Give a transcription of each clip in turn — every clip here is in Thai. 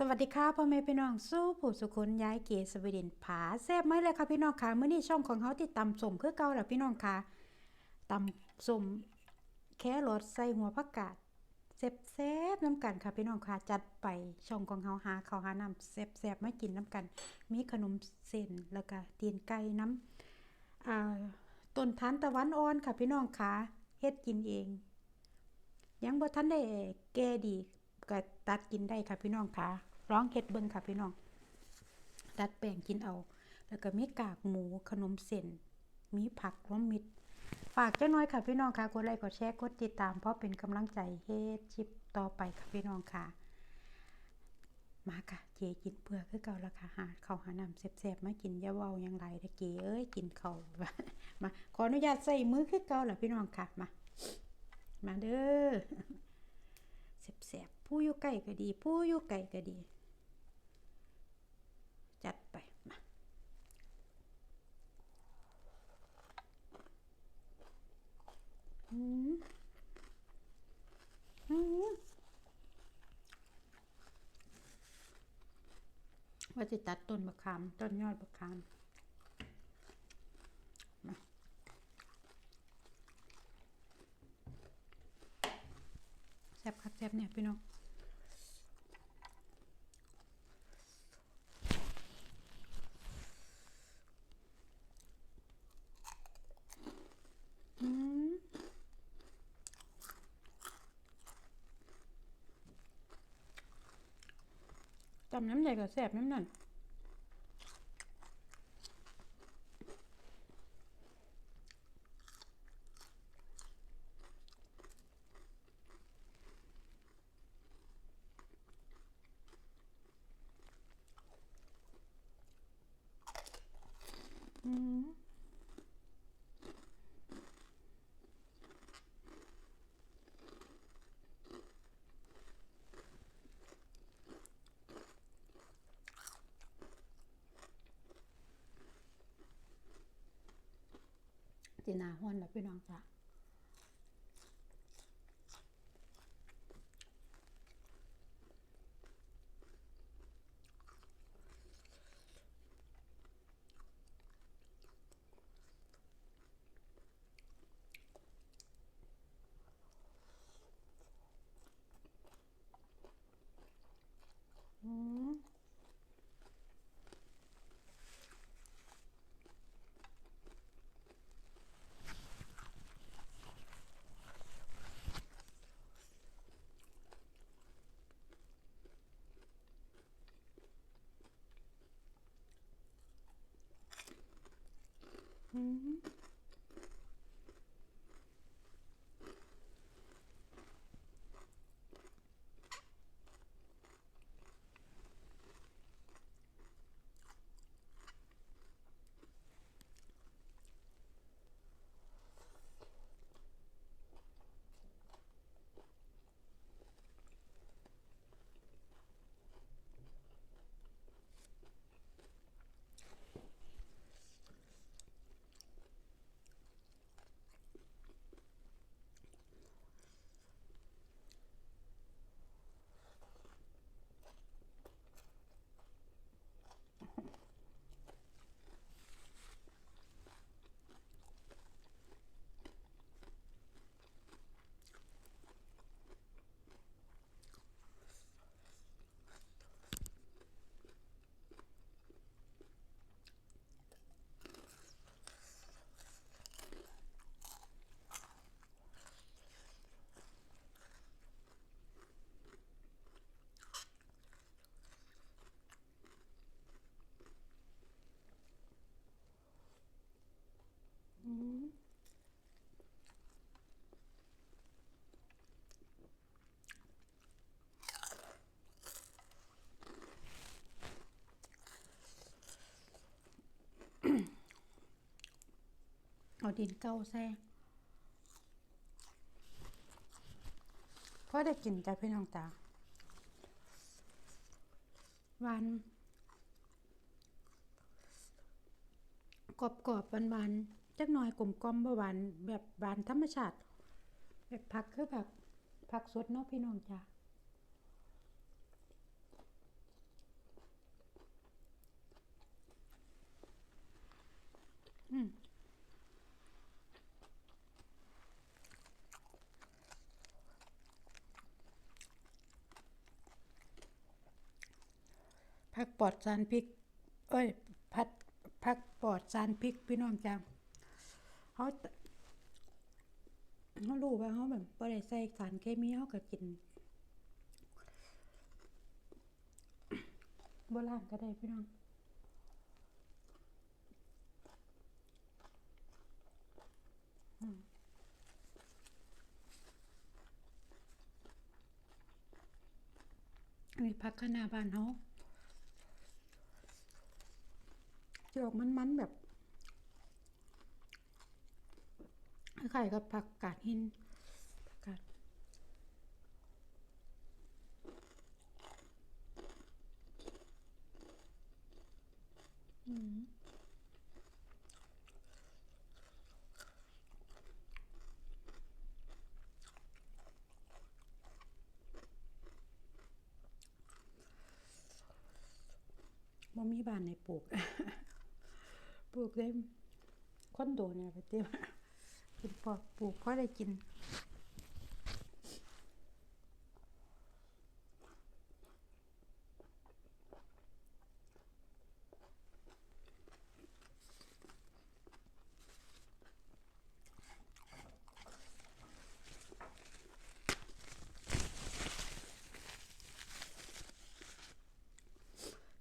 สวัสดีค่ะพ่อแม่พี่น้องสู้ผู้สุคนย้ายเกสวีเดนผาแซ่บไหมเลยค่ะพี่น้องค่ะมื้อนี้ช่องของเขาที่ตำสมคือเก่าแล้วพี่น้องค่ะตำสมแครอทใส่หัวผักกาดแซ่บๆน้ำกันค่ะพี่น้องค่ะจัดไปช่องของเขาหาเขาหาน้ำแซ่บๆมากินน้ำกัน มีขนมเส้นแล้วก็ตีนไก่น้ำอ่าต้นทานตะวันอ่อนค่ะพี่น้องค่ะเฮ็ดกินเอง ยังบ่ทันได้แก่ดีก็ตัดกินได้ค่ะพี่น้องค่ะ ร้องเฮ็ดเบิ่งค่ะพี่น้องตัดแป้งกินเอา แล้วก็มีกากหมูขนมเส้น มีผักรวมมิตรฝากเจ้าน้อยค่ะพี่น้องค่ะ กดไลค์กดแชร์กดติดตาม เพราะเป็นกำลังใจเฮ็ดชิปต่อไปค่ะพี่น้องค่ะ มาค่ะเจกินเปลือกคือเก่าและค่ะหาข้าวหาน้ำแซ่บๆมากินยาเวายังไรเด้อเจเอ้ยกินข้าวมาขออนุญาตใส่มือคือเก่าล่ะพี่น้องค่ะมามาเด้อแสบๆผู้อยู่ใกล้ก็ดี ผู้อยู่ไกลก็ดีไป มา อืมอืม ว่าจะตัดต้นมะขามต้นยอดมะขามมาแซ่บคักแซ่บเนี่ยพี่น้อง อืม จำน้ำใหญ่ก็แสบน้ำนั่นอืม จีนา ห้อนแล้วพี่น้องจ้ะอืม อืมาดินเก้าแท่งพอได้กินจ้ะพี่น้องจ้าวานกรอบกรอบหวานหวานจักหน่อยกลมกลมบ่หวานแบบหวานธรรมชาติ แบบผักคือแบบผักสดเนาะพี่น้องจ้าอืม ผักปอดสารพิษเอ้ยผัดผักปอดสารพิษพี่น้องจ้าเขาเขารู้ว่าเขาแบบบ่ได้ใส่สารเคมีเขาก็กินโบ่ล้างก็ได้พี่น้องอันนี้ผักคะนาบ้านเขา จะออกมันๆแบบคล้ายๆกับผักกาดหินผักกาดอืมบ่มีบ้านในปลูก ปลูกได้คอนโดเนี่ยไปเต็มเป็นพอปลูกพอได้กิน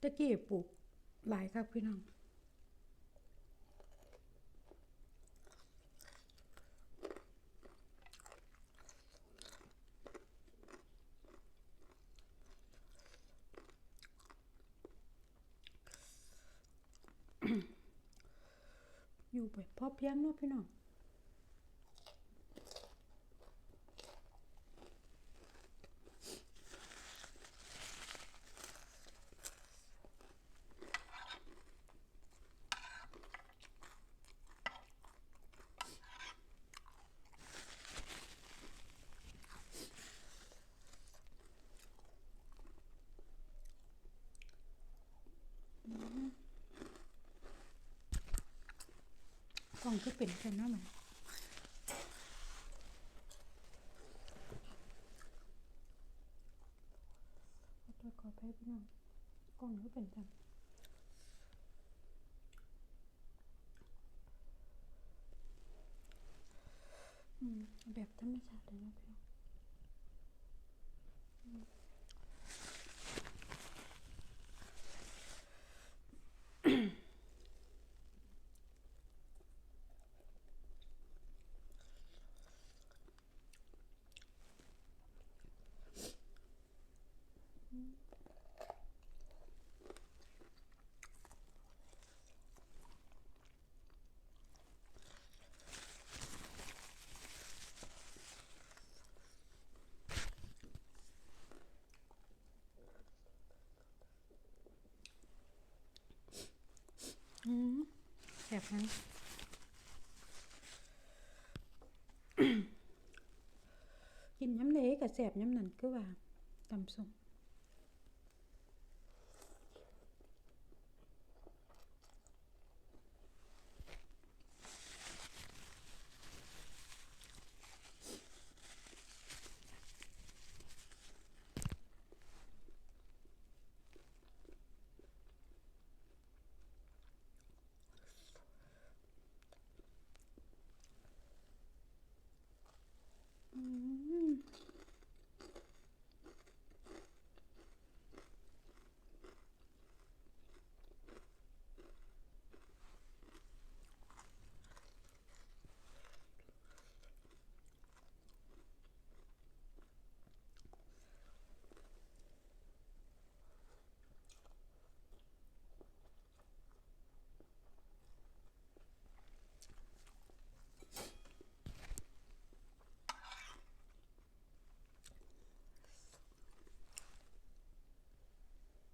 ตะกี้ปลูกหลายครับพี่น้อง พอเพียงเนาะพี่น้อง กล่ องก็เป็นกันเนาะมันขอโทษขออภัยพี่น้องกล่องก็เป็นกันแบบธรรมชาติเลยนะพี่น้องอืม แบบนั้นกินย้ำเละกับแสบย้ำนั่นคือว่าตำส้มอืม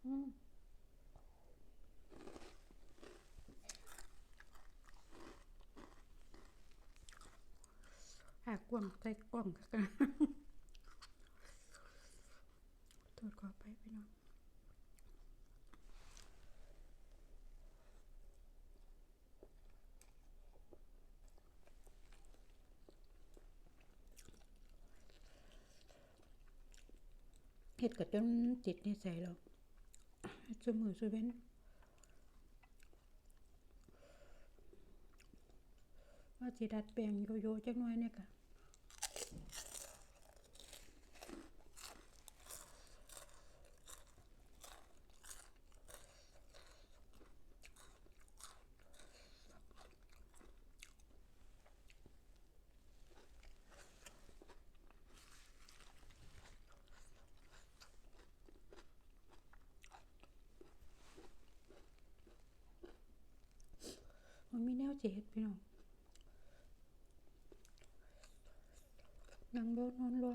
อืมหากก วางใส่กล่องกันโทษขอไปพี่น้องเฮ็ดกับจนติดนิสัยแล้วสมือสุเว้นว่าสิดัดแปลงโยโย่จักหน่อยเนี่ยค่ะ เจ็ดพี่น้องนั่งรถนอนรอ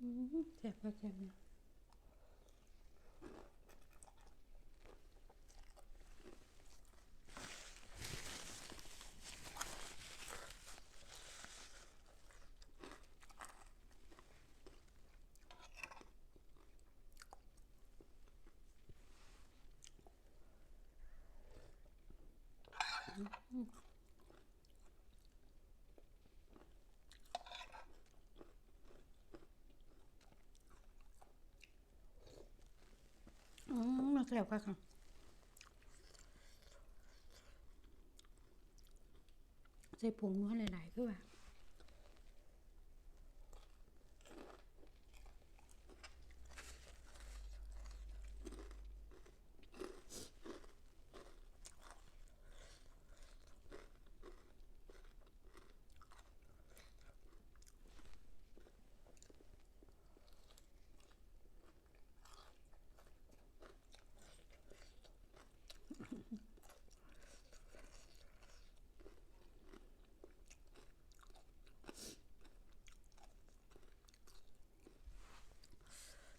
อืมแซ่บก็แซ่บนะอืมมาแซ่ บค่ะค่ะใส่ผงนวดหลายๆคือว่า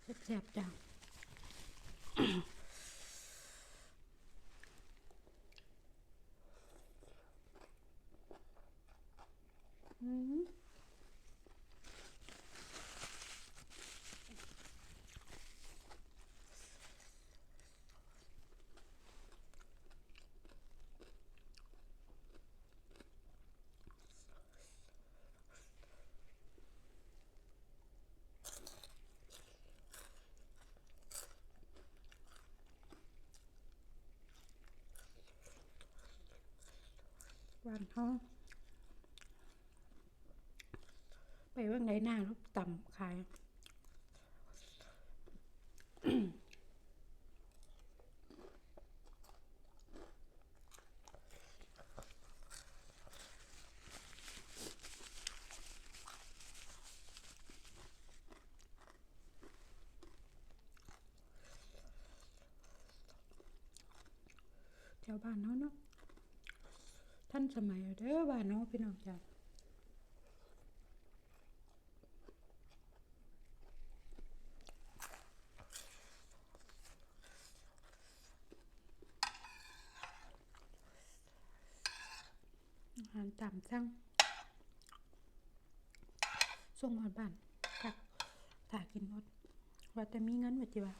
แซ่บๆจัง อืม หวานหอไปว่างไหนหน้าลูกต่ำขายแถวบ้านเนาะเนาะ ท่านสมัยเด้อบ้านเนาะพี่น้องจ้าอาหารตามสั่งส่งมาบ้านค่ะถ้ากินหมดว่าแต่มีเงินว่าจิว่า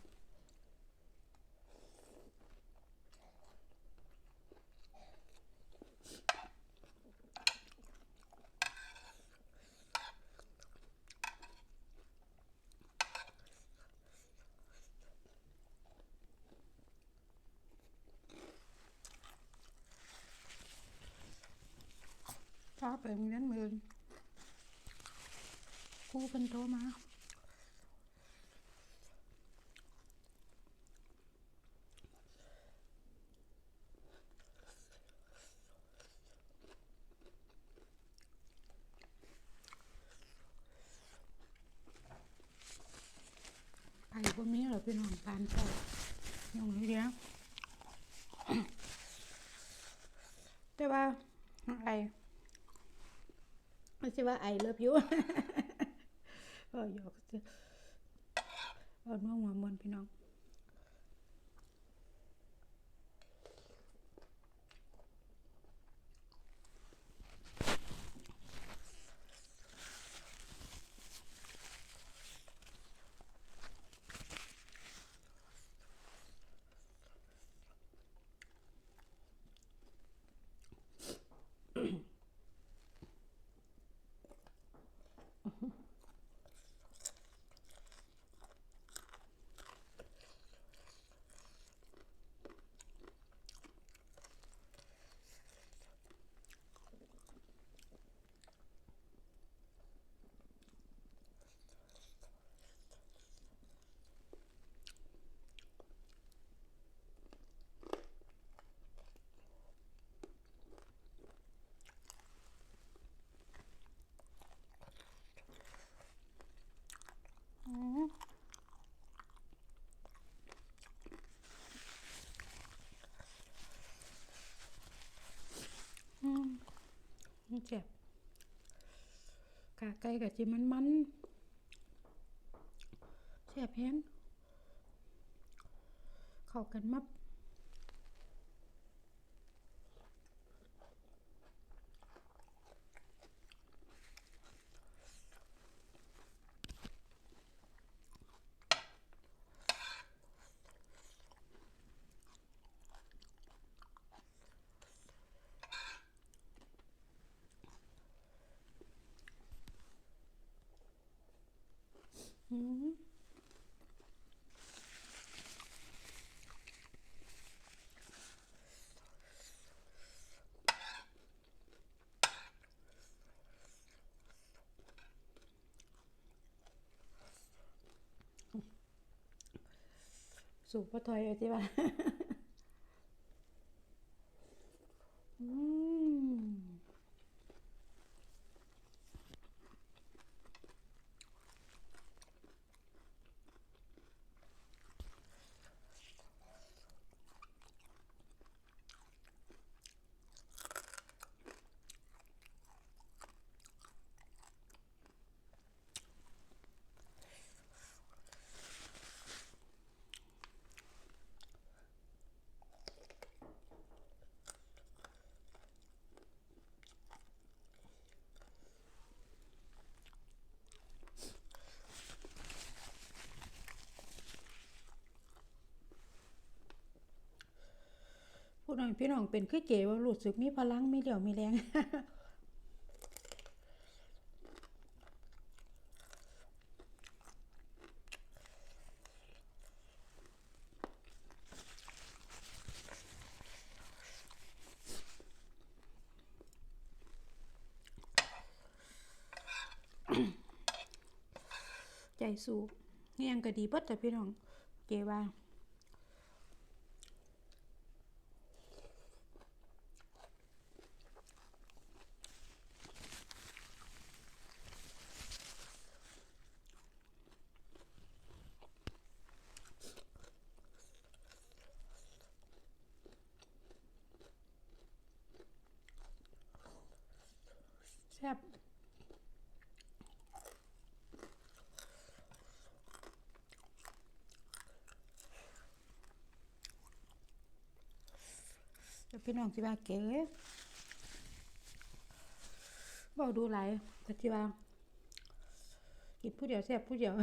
ไปโรงเรียนมือครูเป็นโทรมาไปพวกนี้เหราพี่น้องปานเจ้าอย่างนี้เดียว แต่ว่าไอไม่ใช่ ว่าไอเลิฟยูก็หยอกซื้อเอาน้องหัวมนพี่น้อง ไก่กับจิมันมันแซ่บแฮงเข้ากันมับ sopa tar jeg ut i været. น้องพี่น้องเป็นคือเก๋ว่ารู้สึกมีพลังมีเหลี่ยวมีแรงใจสู้เงียงก็ดีเบิดแต่พี่น้อง เก๋ว่า พี่น้องที่ว่าเก๋บอกดูหลายแต่ที่ว่ากินผู้เดียวแซ่บผู้เดียว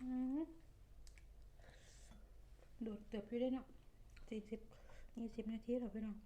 อืมโดดเติบอยู่ได้เนาะสี่สิบยี่สิบนาทีเหรอพี่น้อง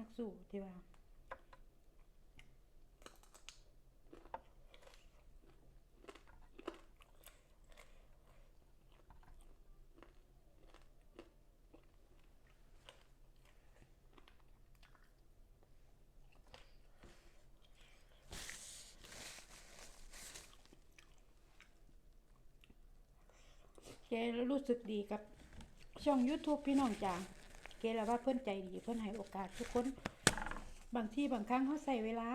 นักสู้ที่ว่าแกรู้สึกดีกับช่อง YouTube พี่น้องจ้า เกล้วว่าเพื่อนใจดีเพื่อนให้โอกาสทุกคน บางที่บางครั้งเขาใส่เวลา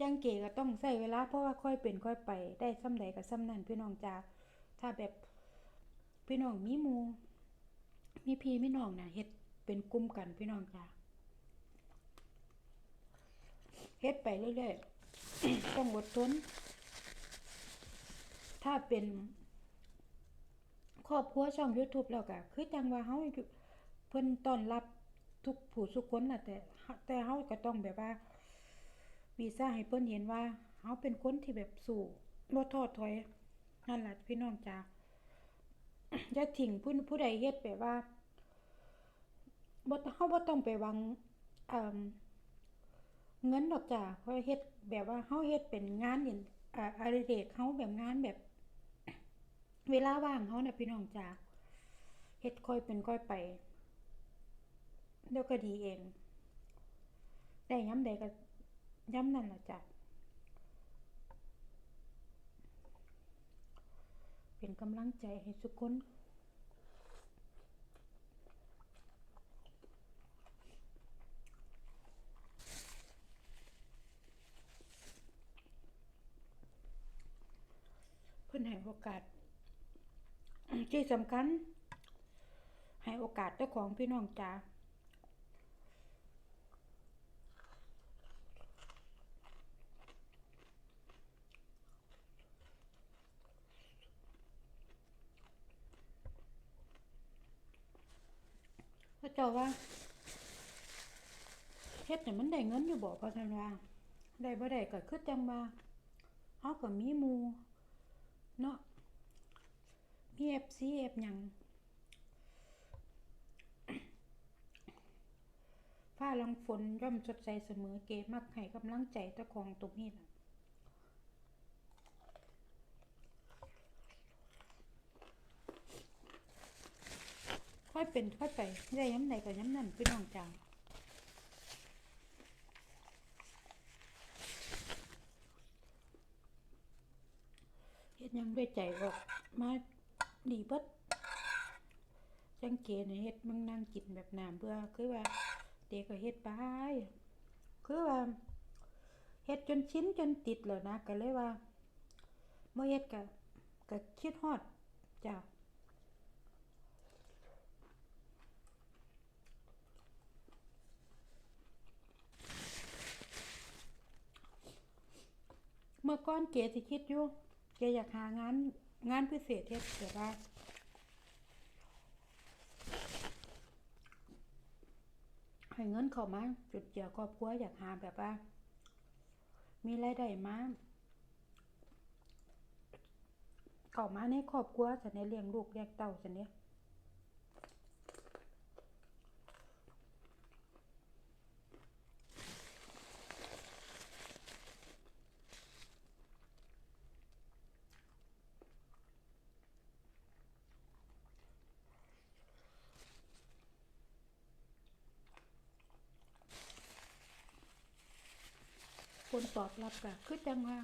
จังเกก็ต้องใส่เวลาเพราะว่าค่อยเป็นค่อยไป ได้ซ้ำใดกับซ้ำนั่นพี่น้องจ้าถ้าแบบพี่น้องมีมูมีพี่มีน้องนะเฮ็ดเป็นกลุ่มกันพี่น้องจ้าเฮ็ดไปเรื่อยๆต้องอดทนถ้าเป็น ครอบครัวช่อง YouTube แล้วก็คือจังว่าเฮาอยู่เพิ่นต้อนรับทุกผู้ทุกคนน่ะแต่แต่เฮาก็ต้องแบบว่าวีซ่าให้เพิ่นเห็นว่าเฮาเป็นคนที่แบบสู้บ่ท้อถอยนั่นล่ะพี่น้องจ๋าอย่าทิ้งผู้ผู้ใดเฮ็ดแบบว่าบ่เฮาบ่ต้องไปหวังเอ่อเงินดอกจ้ะเพราะเฮ็ดแบบว่าเฮาเฮ็ดเป็นงานอย่างอ่าอดิเรกเฮาแบบงานแบบ เวลาว่างเฮาน่ะพี่น้องจ๋าเฮ็ดค่อยเป็นค่อยไปเดี๋ยวก็ดีเองได้ยามใดก็ยามนั้นล่ะจ้ะเป็นกำลังใจให้ทุกคนเพิ่อนให้โอกาส ที่สำคัญ ให้โอกาสเจ้าของพี่น้องจ๋าพระเจ้าว่าเฮ็ดให้มันได้เงินอยู่บ่พระท่านว่าได้บ่ได้ก็คือจังว่าเฮาก็มีหมู่เนาะ มีเอฟซีเอฟยังฟ้าลังฝนย่อมสดใสเสมอเกมักให้กำลังใจเจ้าของตรงนี้ล่ะค่อยเป็นค่อยไปได้ย้ำไหนก็ย้ำนั่นพี่น้องจังเฮ็ดยังด้วยใจออกมา ดีเบิดจังเกเนี่ยเฮ็ดมึงนั่งกินแบบน้ำเบื่อคือว่า เด็กก็เฮ็ดไปคือว่าเฮ็ดจนชิ้นจนติดแล้วนะก็เลยว่าเมื่อเฮ็ดก็ก็คิดฮอดจ้ะเมื่อก่อนเกสิคิดอยู่เกอยากหางาน งานพิเศษเฮ็ดแต่ว่าให้เงินเข้ามาจุดเจือครอบครัวอยากหาแบบว่า มีรายได้มาเข้ามาในครอบครัวจะในเลี้ยงลูกเลี้ยงเต้าจะเนี่ย ผลตอบรับก็คือจังว่า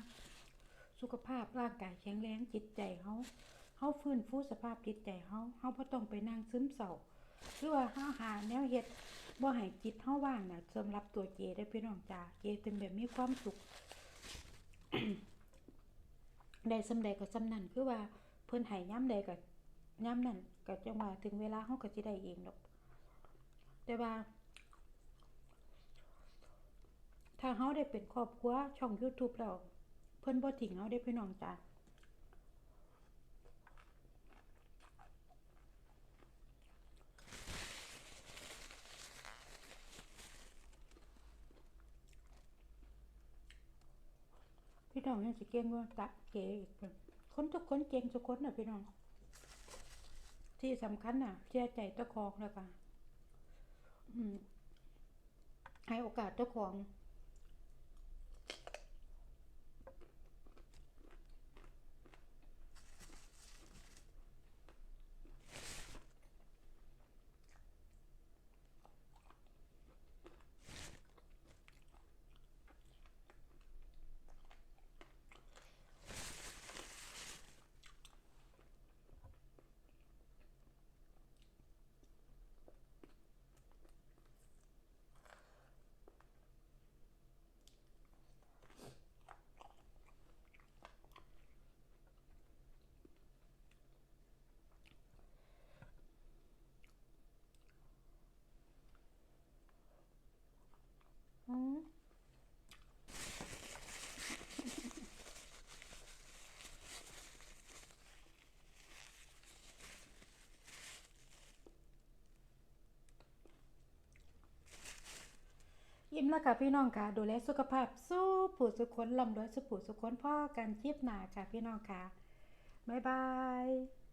สุขภาพร่างกายแข็งแรงจิตใจเฮาเฮาฟื้นฟูสภาพจิตใจเฮาเฮาบ่ต้องไปนั่งซึมเศร้าคือว่าเฮาหาแนวเฮ็ดบ่ให้จิตเฮาว่างนะสำหรับตัวเจได้พี่น้องจ๋าเจเป็นแบบมีความสุขได้สำใดก็สำนันคือว่าเพิ่นให้ย่ำใดก็ย่ำนั้นก็จังว่าถึงเวลาเฮาก็สิได้เองดอก แต่ว่า ถ้าเฮาได้เป็นครอบครัวช่อง YouTube แล้ว เพิ่นบ่ทิ้งเฮาได้พี่น้องจ้าพี่น้องยังสิเก่งว่าตะเก๋อีกคนทุกคนเก่งทุกคนน่ะพี่น้อง ที่สำคัญน่ะเชื่อใจเจ้าของแล้วก็ให้โอกาสเจ้าของ มแล้วค่ะพี่น้องค่ะดูแลสุขภาพสู้ผู้สุขคนลำด้วยสุผู้สุขคนพ่อกันคลิปหนาค่ะพี่น้องค่ะบ๊ายบาย